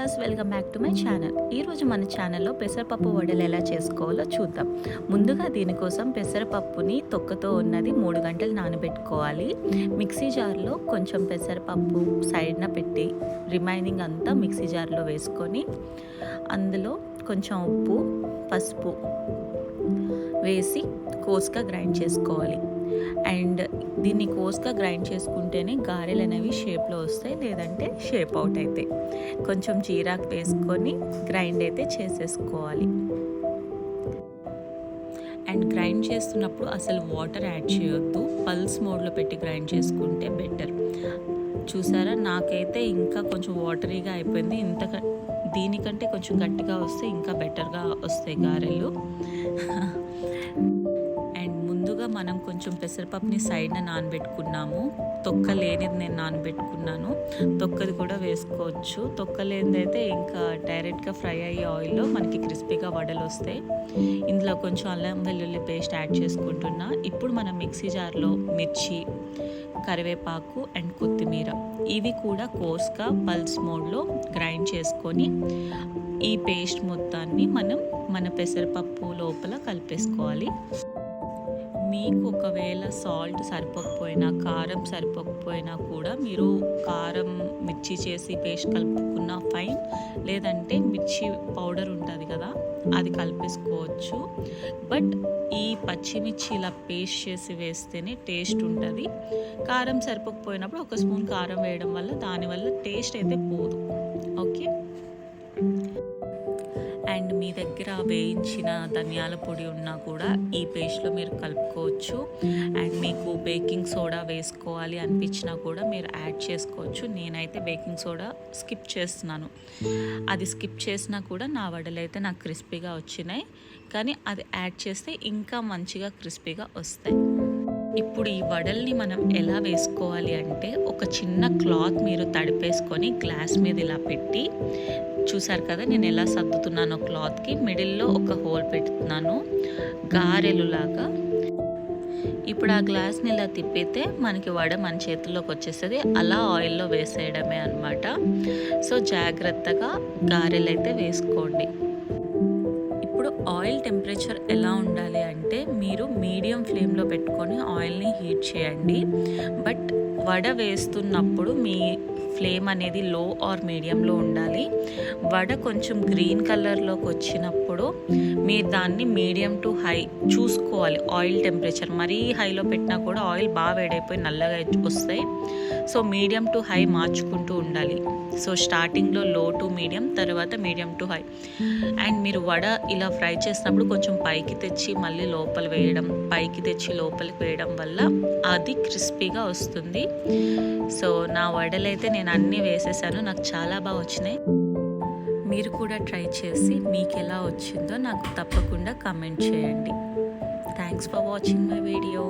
Viewers welcome back to my channel. ఈరోజు మన ఛానల్లో పెసరపప్పు వడలు ఎలా చేసుకోవాలో చూద్దాం. ముందుగా దీనికోసం పెసరపప్పుని తొక్కతో ఉన్నది మూడు గంటలు నానబెట్టుకోవాలి. మిక్సీ జార్లో కొంచెం పెసరపప్పు సైడ్న పెట్టి రిమైనింగ్ అంతా మిక్సీ జార్లో వేసుకొని అందులో కొంచెం ఉప్పు పసుపు వేసి కోసుగా గ్రైండ్ చేసుకోవాలి. అండ్ దీన్ని కోస్గా గ్రైండ్ చేసుకుంటేనే గారెలు అనేవి షేప్లో వస్తాయి లేదంటే షేప్ అవుట్ అవుతాయి కొంచెం జీరాకు వేసుకొని గ్రైండ్ అయితే చేసేసుకోవాలి. అండ్ గ్రైండ్ చేస్తున్నప్పుడు అసలు వాటర్ యాడ్ చేయొద్దు. పల్స్ మోడ్లో పెట్టి గ్రైండ్ చేసుకుంటే బెటర్. చూసారా? నాకైతే ఇంకా కొంచెం వాటరీగా అయిపోయింది. ఇంత దీనికంటే కొంచెం గట్టిగా వస్తే ఇంకా బెటర్గా వస్తాయి గారెలు. మనం కొంచెం పెసరపప్పుని సైడ్న నానబెట్టుకున్నాము. తొక్క లేనిది నేను నానబెట్టుకున్నాను. తొక్కది కూడా వేసుకోవచ్చు. తొక్క లేనిదైతే ఇంకా డైరెక్ట్గా ఫ్రై అయ్యే ఆయిల్లో మనకి క్రిస్పీగా వడలు వస్తాయి. ఇందులో కొంచెం అల్లం వెల్లుల్లి పేస్ట్ యాడ్ చేసుకుంటున్నా. ఇప్పుడు మనం మిక్సీ జార్లో మిర్చి కరివేపాకు అండ్ కొత్తిమీర ఇవి కూడా కోర్స్గా పల్స్ మోడ్లో గ్రైండ్ చేసుకొని ఈ పేస్ట్ మొత్తాన్ని మనం మన పెసరపప్పు లోపల కలిపేసుకోవాలి. మీకు ఒకవేళ సాల్ట్ సరిపోకపోయినా కారం సరిపోకపోయినా కూడా మీరు కారం మిర్చి చేసి పేస్ట్ కలుపుకున్న ఫైన్ లేదంటే మిర్చి పౌడర్ ఉంటుంది కదా అది కలిపేసుకోవచ్చు. బట్ ఈ పచ్చిమిర్చి ఇలా పేస్ట్ చేసి వేస్తేనే టేస్ట్ ఉంటుంది. కారం సరిపోకపోయినప్పుడు ఒక స్పూన్ కారం వేయడం వల్ల దానివల్ల టేస్ట్ అయితే పోదు. అండ్ మీ దగ్గర వేయించిన ధనియాల పొడి ఉన్నా కూడా ఈ పేస్ట్లో మీరు కలుపుకోవచ్చు. అండ్ మీకు బేకింగ్ సోడా వేసుకోవాలి అనిపించినా కూడా మీరు యాడ్ చేసుకోవచ్చు. నేనైతే బేకింగ్ సోడా స్కిప్ చేస్తున్నాను. అది స్కిప్ చేసినా కూడా నా వడలు అయితే నాకు క్రిస్పీగా వచ్చినాయి. కానీ అది యాడ్ చేస్తే ఇంకా మంచిగా క్రిస్పీగా వస్తాయి. ఇప్పుడు ఈ వడల్ని మనం ఎలా వేసుకోవాలి అంటే ఒక చిన్న క్లాత్ మీరు తడిపేసుకొని గ్లాస్ మీద ఇలా పెట్టి చూసారు కదా నేను ఎలా సర్దుతున్నానో క్లాత్కి. మిడిల్లో ఒక హోల్ పెడుతున్నాను గారెలులాగా. ఇప్పుడు ఆ గ్లాస్ని ఇలా తిప్పితే మనకి వడ మన చేతుల్లోకి వచ్చేస్తుంది. అలా ఆయిల్లో వేసేయడమే అనమాట సో జాగ్రత్తగా గారెలు అయితే వేసుకోండి. ఇప్పుడు ఆయిల్ టెంపరేచర్ ఎలా ఉండాలి అంటే మీరు మీడియం ఫ్లేమ్లో పెట్టుకొని ఆయిల్ని హీట్ చేయండి. బట్ వడ వేస్తున్నప్పుడు మీ ఫ్లేమ్ అనేది లో ఆర్ మీడియంలో ఉండాలి. వడ కొంచెం గ్రీన్ కలర్లోకి వచ్చినప్పుడు మీరు దాన్ని మీడియం టు హై చూసుకోవాలి. ఆయిల్ టెంపరేచర్ మరీ హైలో పెట్టినా కూడా ఆయిల్ బాగా వేడైపోయి నల్లగా వస్తాయి. సో మీడియం టు హై మార్చుకుంటూ ఉండాలి. సో స్టార్టింగ్లో లో టు మీడియం తర్వాత మీడియం టు హై. అండ్ మీరు వడ ఇలా ఫ్రై చేసినప్పుడు కొంచెం పైకి తెచ్చి మళ్ళీ లోపల వేయడం పైకి తెచ్చి లోపలికి వేయడం వల్ల అది క్రిస్పీగా వస్తుంది. సో నా వడలైతే నేను అన్నీ వేసేసాను. నాకు చాలా బాగా వచ్చినాయి. మీరు కూడా ట్రై చేసి మీకు ఎలా వచ్చిందో నాకు తప్పకుండా కమెంట్ చేయండి. Thanks for watching my video